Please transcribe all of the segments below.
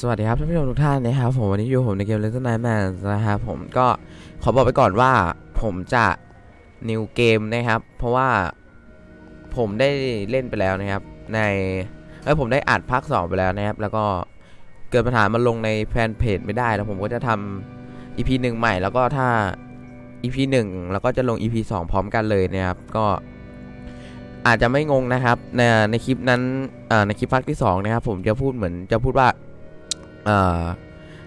สวัสดีครับท่านผู้ชมทุกท่านนะครับผมวันนี้อยู่ผมในเกม Little Nightmares นะครับผมก็ขอบอกไปก่อนว่าผมจะนิวเกมนะครับ เพราะว่าผมได้เล่นไปแล้วนะครับ ในเอ้ผมได้อัดภาค2ไปแล้วนะครับ แล้วก็เกิดปัญหามาลงในแฟนเพจไม่ได้แล้วผมก็จะทำ EP 1 ใหม่ แล้วก็ถ้า EP 1 แล้วก็จะลง EP 2 พร้อมกันเลยนะครับ ก็อาจจะไม่งงนะครับ ในในคลิปนั้นในคลิปภาคที่2นะครับผมจะพูดเหมือนจะพูดว่า เอ่อ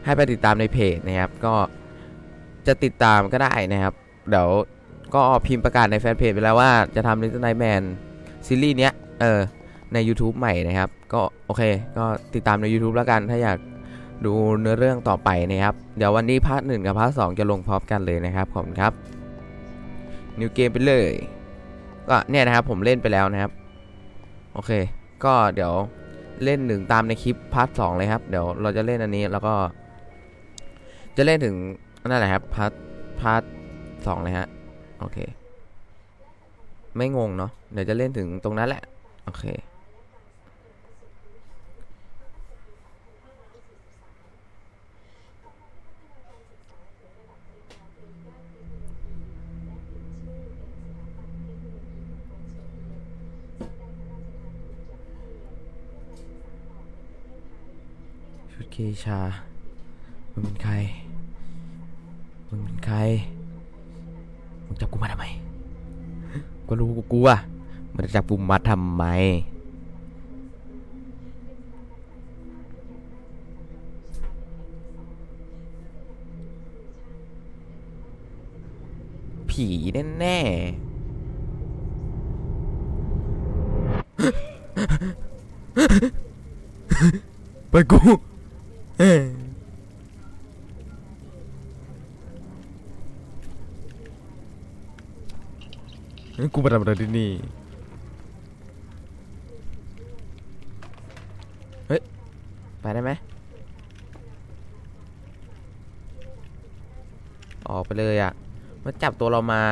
ให้ไปติดตามในเพจนะครับ ก็จะติดตามก็ได้นะครับ เดี๋ยวก็พิมพ์ประกาศในแฟนเพจไปแล้วว่าจะทำ Little Nightman ซีรีส์เนี้ยเออใน YouTube ใหม่นะครับ ก็โอเค ก็ติดตามใน YouTube แล้วกันถ้าอยากดูเนื้อเรื่องต่อไปนะครับ เดี๋ยววันนี้พาร์ทหนึ่งกับพาร์ทสองจะลงพร้อมกันเลยนะครับขอบคุณครับนิวเกมไปเลย ก็เนี่ยนะครับผมเล่นไปแล้วนะครับ โอเค ก็เดี๋ยว เล่นถึงตามในคลิปพาร์ทสองเลยครับ เดี๋ยวเราจะเล่นอันนี้แล้วก็ จะเล่นถึงนั่นแหละครับพาร์ทพาร์ทสองเลยฮะ โอเค ไม่งงเนาะเดี๋ยวจะเล่นถึงตรงนั้นแหละ โอเค เคชา มึงเป็นใคร มึงเป็นใคร มึงจับกูมาทำไม ก็รู้กูกลัวมันจะจับกูมาทำไม ผีแน่ๆไปกู กูมาทำอะไรที่นี่ เฮ้ย ไปได้ไหมออกไปเลยอะ่ะมาจับตัวเรามา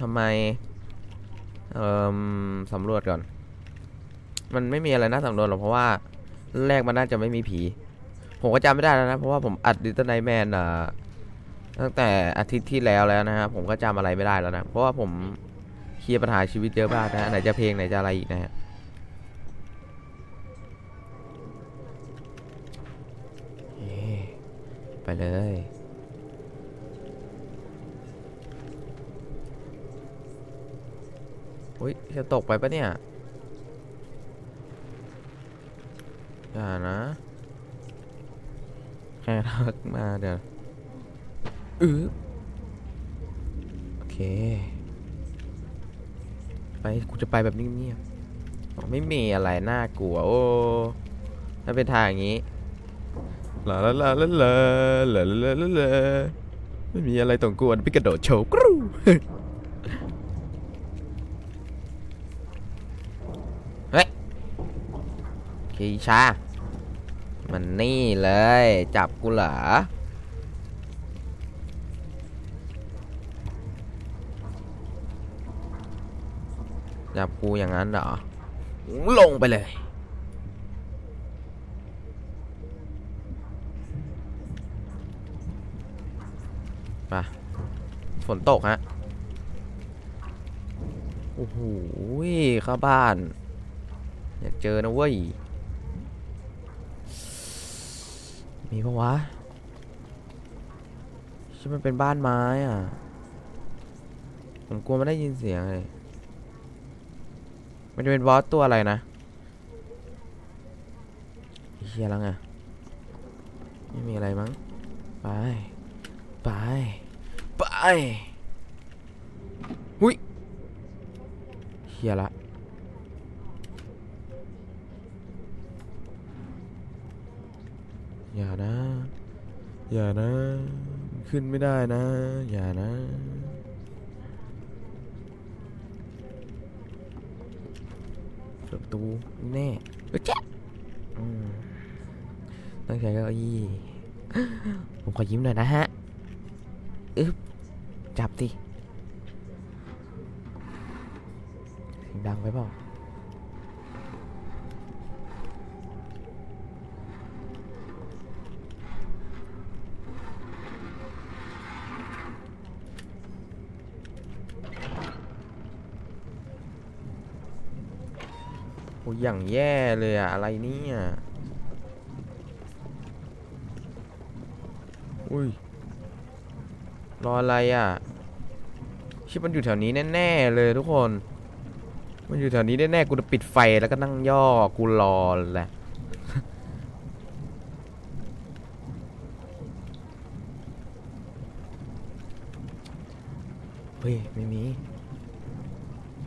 ทำไม เอ่อสำรวจก่อน มันไม่มีอะไรน่าสำรวจหรอกเพราะว่า แรกมันน่าจะไม่มีผี ผมก็จำไม่ได้แล้วนะ เพราะว่าผมอัดดิจิตอลไนแมนอะตั้งแต่อาทิตย์ที่แล้วแล้วนะฮะผมก็จำอะไรไม่ได้แล้วนะ เพราะว่าผมเคลียร์ปัญหาชีวิตเยอะมากนะฮะไหนจะเพลงไหนจะอะไรอีกนะฮะไปเลยอุ้ยจะตกไปปะเนี่ย อย่านะ แค่ทักมาเดี๋ยวอือโอเค ไปกูจะไปแบบเงียบๆไม่มีอะไรน่ากลัวโอ้ถ้าเป็นทางอย่างนี้ลาลาลาลาลาลาลาลาลาลาไม่มีอะไรต้องกลัวพี่กระโดดโชว์กรูเฮ้ยคีชา มันนี่เลย จับกูเหรอจับกูอย่างนั้นเหรอ ลงไปเลยไปฝนตกฮะ โอ้โหเข้าบ้าน อยากเจอนะเว้ย มีปะวะใช่มันเป็นบ้านไม้อะ ผมกลัวไมันได้ยินเสียงเลยมันจะเป็นบอสตัวอะไรนะเฮียแล้วไงไม่มีอะไรมั้ง ไป ไป ไป หุยเฮียละ อย่านะ อย่านะ ขึ้นไม่ได้นะ อย่านะเปิดประตูแน่เอ้ยแจ๊ะอืมตั้งใจเก้าอี้ผมขอยิ้มหน่อยนะฮะอึ๊บจับสิเสียงดังไปเปล่า โอ้ยอย่างแย่เลยอะอะไรเนี่ยอุ้ยรออะไรอะชิบมันอยู่แถวนี้แน่ๆเลยทุกคน มันอยู่แถวนี้แน่ๆกูจะปิดไฟแล้วก็นั่งย่อกูรอแหละเฮ้ยไม่มี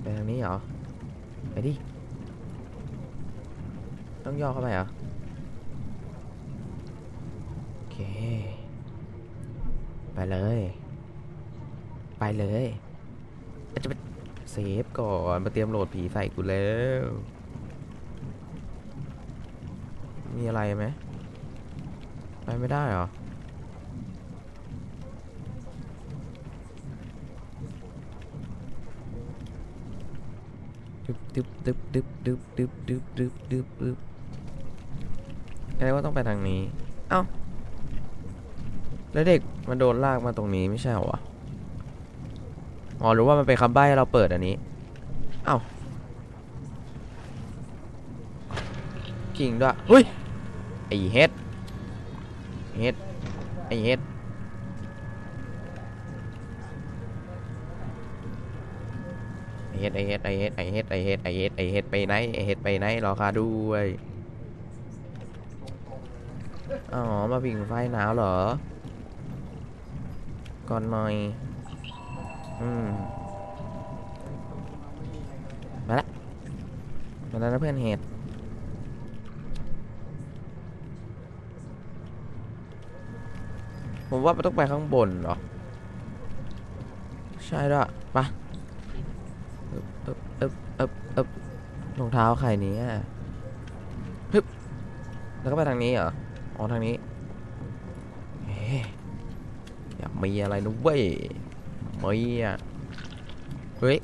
ไปทางนี้เหรอ ไปดิ ต้องย่อเข้าไปเหรอ โอเค ไปเลย ไปเลยจะไปเซฟก่อน มาเตรียมโหลดผีใส่กูแล้ว มีอะไรไหม ไปไม่ได้เหรอดึบดึบดึบดึบดึบดึบดึบดึบดึบดึบ แกว่าต้องไปทางนี้ เอ้า แล้วเด็กมันโดนลากมาตรงนี้ไม่ใช่เหรอวะอ๋อหรือว่ามันเป็นคำใบ้ให้เราเปิดอันนี้ เอ้าจริงด้วยเฮ้ย ไอเฮ็ด เฮ็ด ไอเฮ็ด ไอเฮ็ด ไอเฮ็ด ไอเฮ็ด ไอเฮ็ด ไอเฮ็ด ไอเฮ็ด ไอเฮ็ด ไปไหน ไอเฮ็ด ไปไหน รอคาด้วย อ๋อ มาผิงไฟหนาวเหรอ ก่อนหน่อย อืม มาละ มาแล้วนะเพื่อนเหตุผมว่ามันต้องไปข้างบนเหรอ ใช่ด้วยปะอึบอึบอึบอึบอึบรองเท้าใครเนี้ฮึบแล้วก็ไปทางนี้เหรอ อ๋อทางนี้เอ๊ะอยามีอะไรนะเว้ยไม่อะเฮ้ย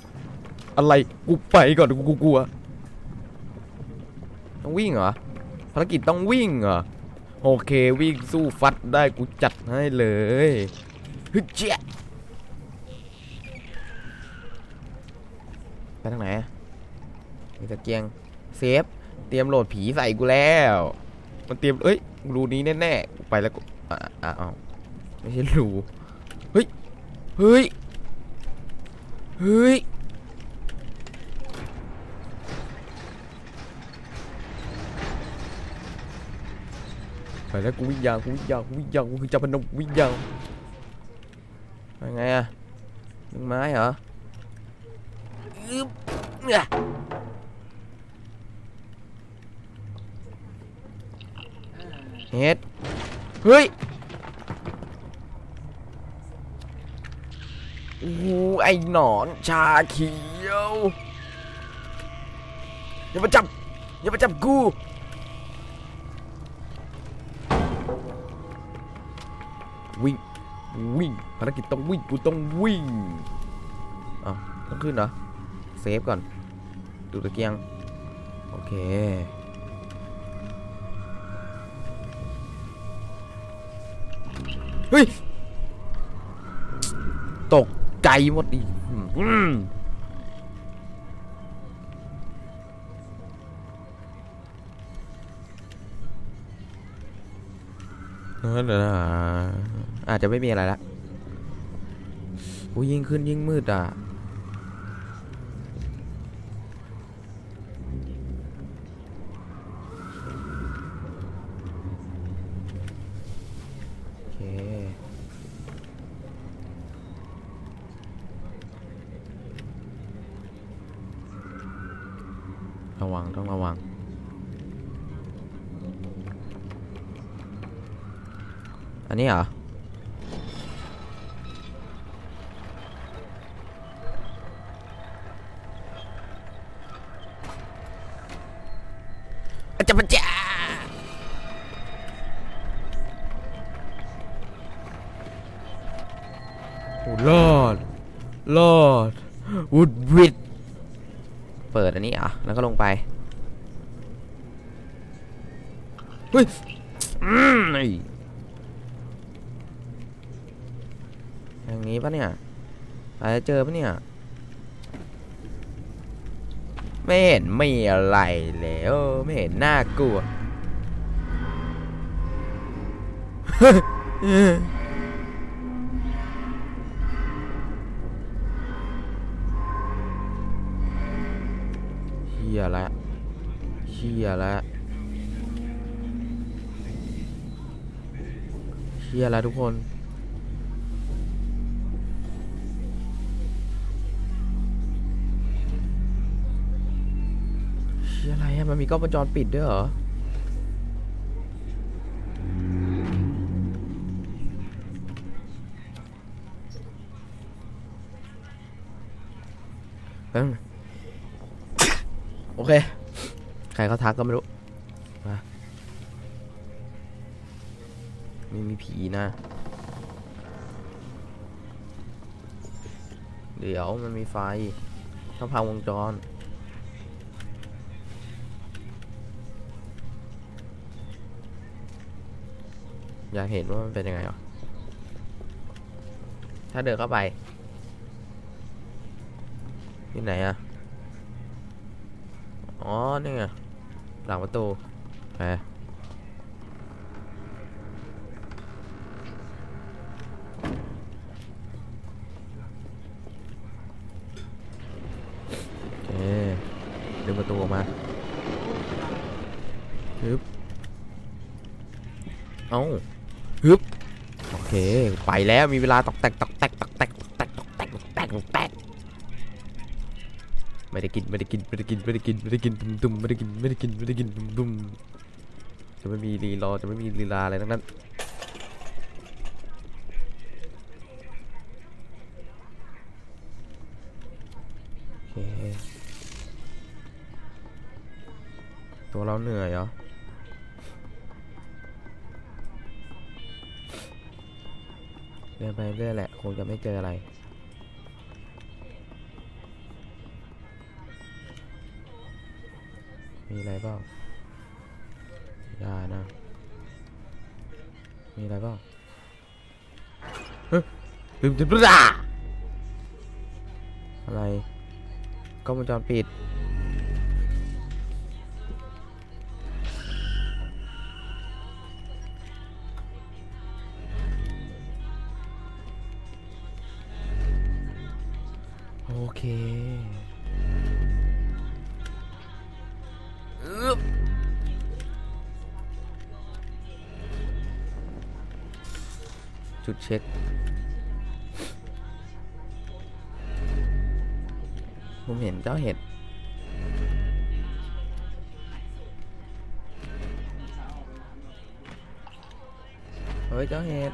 อะไรกูไปก่อนกูกลัวต้องวิ่งเหรอภารกิจต้องวิ่งเหรอโอเควิ่งสู้ฟัดได้กูจัดให้เลยฮึเจ๊ไปทางไหนมีตะเกียงเซฟเตรียมโหลดผีใส่กูแล้ว มันเตรียมเอ้ย รูนี้แน่ๆไปแล้วกูอะอะอ้าวไม่ใช่รูเฮ้ยเฮ้ยเฮ้ยไปแล้วกูวิ่งยาวกูวิ่งยาวกูวิ่งยาวกูคือจ้าพนมวิ่งยาวไปไงอะดึงไม้เหรออึ๊บเนี่ย เฮ็ดเฮ้ยโอ้โหไอ้หนอนชาเขียวอย่ามาจับอย่ามาจับกูวิ่งวิ่งภารกิจต้องวิ่งกูต้องวิ่งอ้าวต้องขึ้นเหรอเซฟก่อนดูตะเกียงโอเค เฮ้ย ตกใจหมดอีกอืมเออเดี๋ยวนะอาจจะไม่มีอะไรละอุ้ยยิ่งขึ้นยิ่งมืดอะ โอเค ระวั งต้องระวัง อันนี้เหรอ เปิดอันนี้อะ แล้วก็ลงไปเฮ้ยอืมไอ้อย่างนี้ปะเนี่ยอาจจะเจอปะเนี่ย ไม่เห็นมีอะไรแล้วไม่เห็นน่ากลัว เฮียละเฮียละเฮียละทุกคนเฮียอะไรอะมันมีกล้องวงจรปิดด้วยเหรอแป๊บนึง โอเค ใครเขาทักก็ไม่รู้มาไม่มีผีนะ เดี๋ยวมันมีไฟต้องพังวงจร อยากเห็นว่ามันเป็นยังไงเหรอถ้าเดินเข้าไปที่ไหนอะ อ๋อนี่ไงหลังประตูไปโอเคดึงประตูออกมาฮึบเอ้าฮึบโอเค ไปแล้ว มีเวลาตอกแตกตอกแตกตอกแตกตอกแตกตอกแตกตอกแตกตอกแตกไม่ได้ กินไม่ได้กินไม่ได้กินไม่ได้กินไม่ได้กินตุ้มตุ้มไม่ได้กินไม่ได้กินไม่ได้กินตุ้มตุ้มจะไม่มีรีรอจะไม่มีลีลาอะไรทั้งนั้นตัวเราเหนื่อยเหรอเดินไปเรื่อยแหละ คงจะไม่เจออะไร มีอะไรบ้างยานะ มีอะไรบ้างเฮ้ยลืมจะดูด่าอะไรกล้องวงจรปิด จุดเช็ค ผมเห็นเจ้าเห็ดเฮ้ยเจ้าเห็ด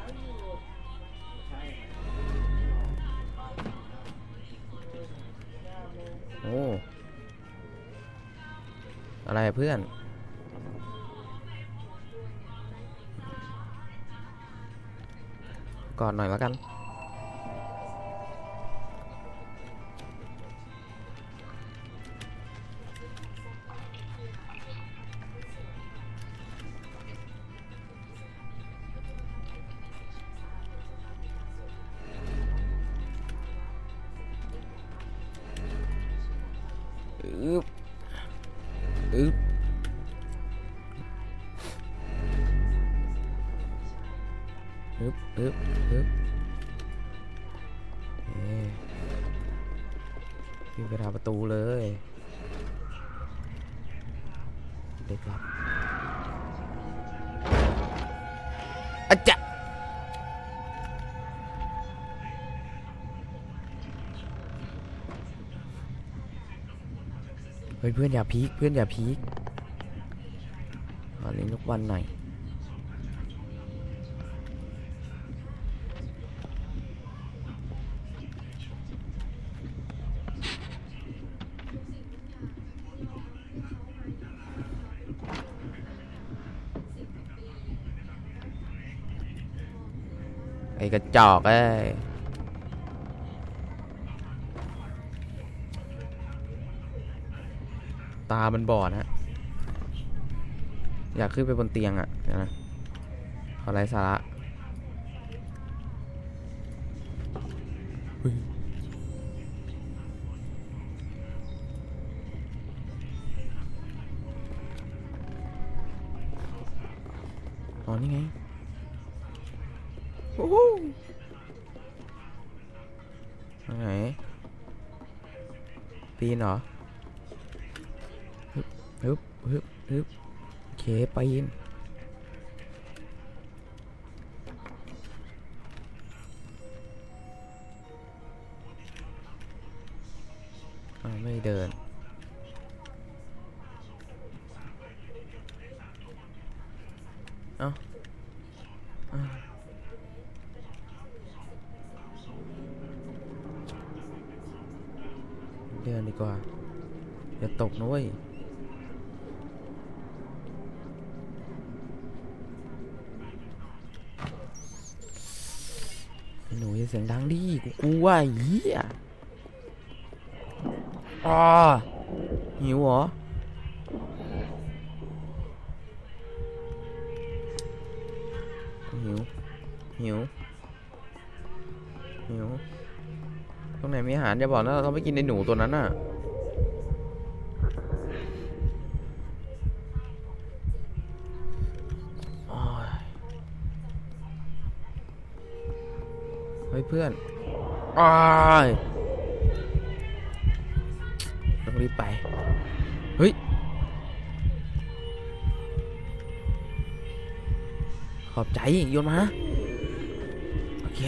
โอ้ อะไรเพื่อน ก่อนหน่อยแล้วกัน เพื่อนอย่าพีคเพื่อนอย่าพีคมาเล่นทุกวันหน่อยไอ้กระจอกเอ้ย ตามันบอดฮะ อยากขึ้นไปบนเตียงอะ่ะนะขอไรสาระอ๋อนี่ไงโอ้โหไหนปีนเหรอ ฮึบฮึบฮึบโอเคปีน หนูย่าเสียงดังดิกูกลัวเหี้ยอ่าหิวเหรอหิวหิวหิวตรงไหนมีอาหารจะบอกนะเราต้องไปกินในหนูตัวนั้นน่ะ เพื่อนอ้ายต้องรีบไป เฮ้ย ขอบใจโยนมา โอเค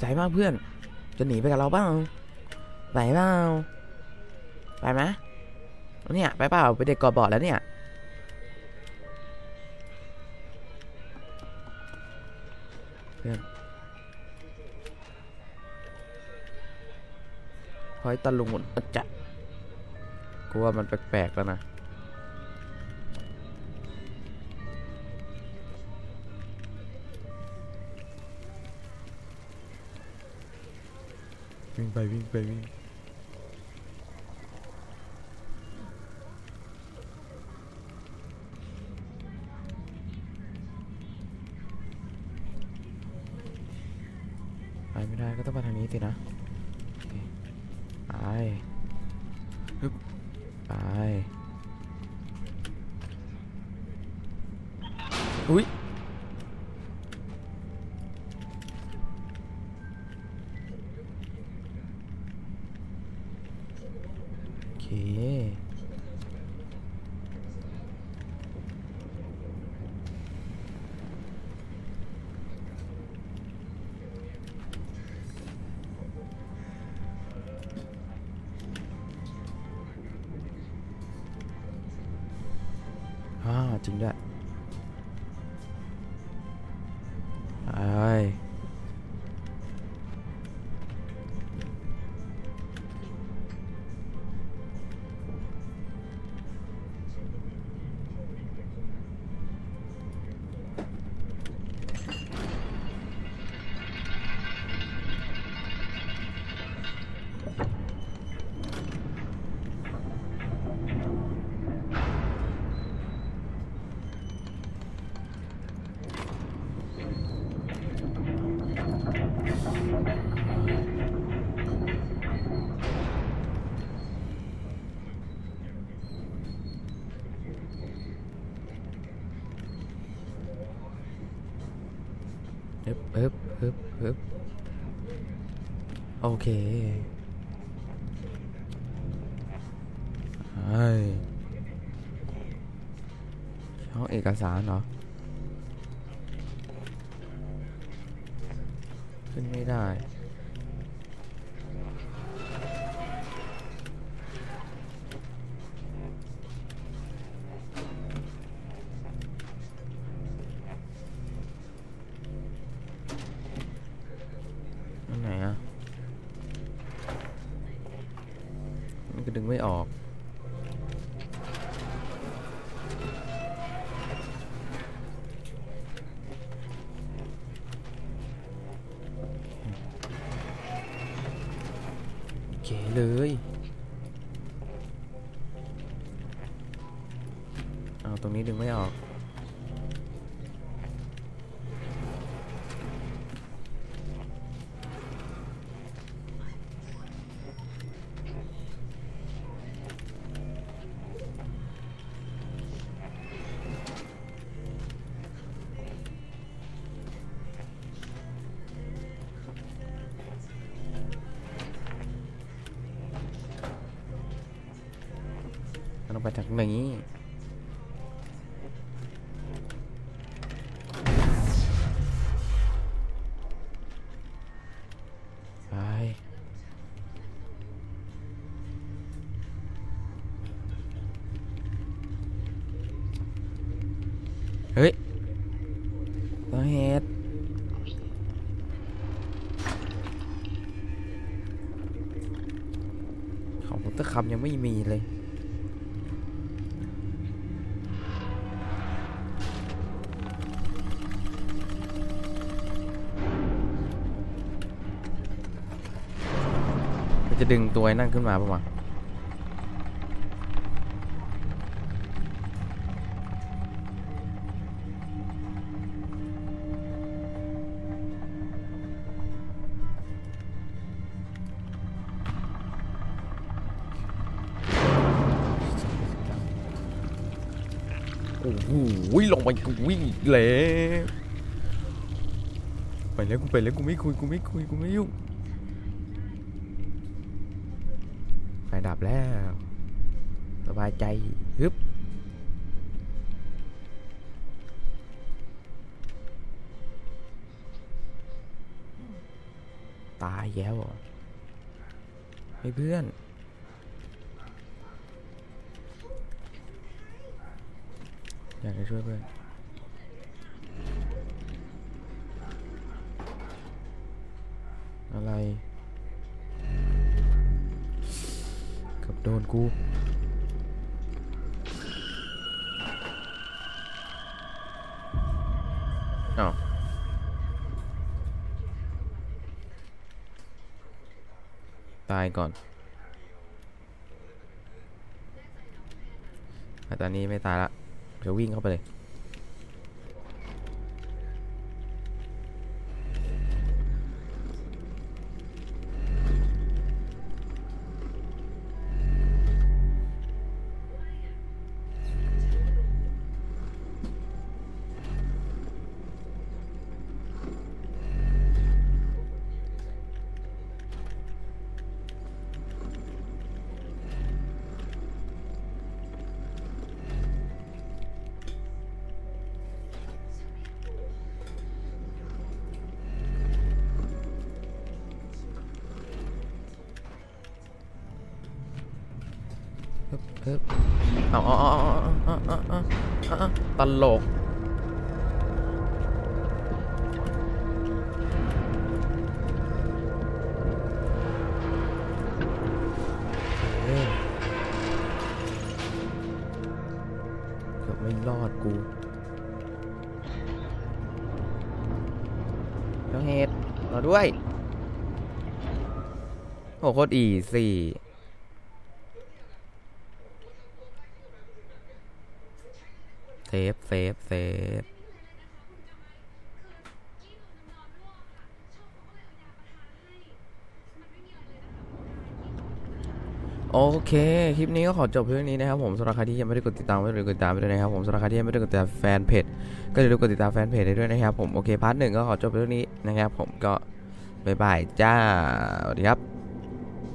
ใจมากเพื่อน จะหนีไปกับเราเปล่าไปเปล่าไปไหมเนี่ยไปเปล่าไปเด็กกอบอดแล้วเนี่ยเพื่อนคอยตะลุงหมดจะกูว่ามันแปลกๆแล้วนะ วิ่งไปวิ่งไปวิ่งไปไม่ได้ก็ต้องมาทางนี้สินะ จริงด้วย ฮึบฮึบฮึบฮึบโอเคไอ้ช่องเอกสารเหรอ ขึ้น ได้ ไหนอะมันก็ดึงไม่ออก มาจากไหน จะดึงตัวไอ้นั่นขึ้นมาปะวะโอ้โหลงไปกูวิ่งอีกแล้วไปแล้วกูไปแล้วกูไม่คุยกูไม่คุยกูไม่ยุ่ง ไฟดั บแล้ว สบายใจฮึบตายแล้วเหรอให้เพื่อน อยากจะช่วยเพื่อน อะไร โดนกูอ้าวตายก่อนแต่ตอนนี้ไม่ตายละ เดี๋ยววิ่งเข้าไปเลย อ๋อตลกไม่รอดกูเจ้าเฮดรอด้วย โอ้โคตรอีสี่ ฟเซฟเซฟโอเค คลิปนี้ก็ขอจบเพียงนี้นะครับผมสำหรับใครที่ยังไม่ได้กดติดตามก็อย่าลืมกดติดตามไปด้วยนะครับผมสำหรับใครที่ยังไม่ได้กดติดตามแฟนเพจก็อย่าลืมกดติดตามแฟนเพจได้ด้วยนะครับผมโอเคพาร์ทหนึ่งก็ขอจบเพียงนี้นะครับผมก็บ๊ายบายจ้าสวัสดีครับ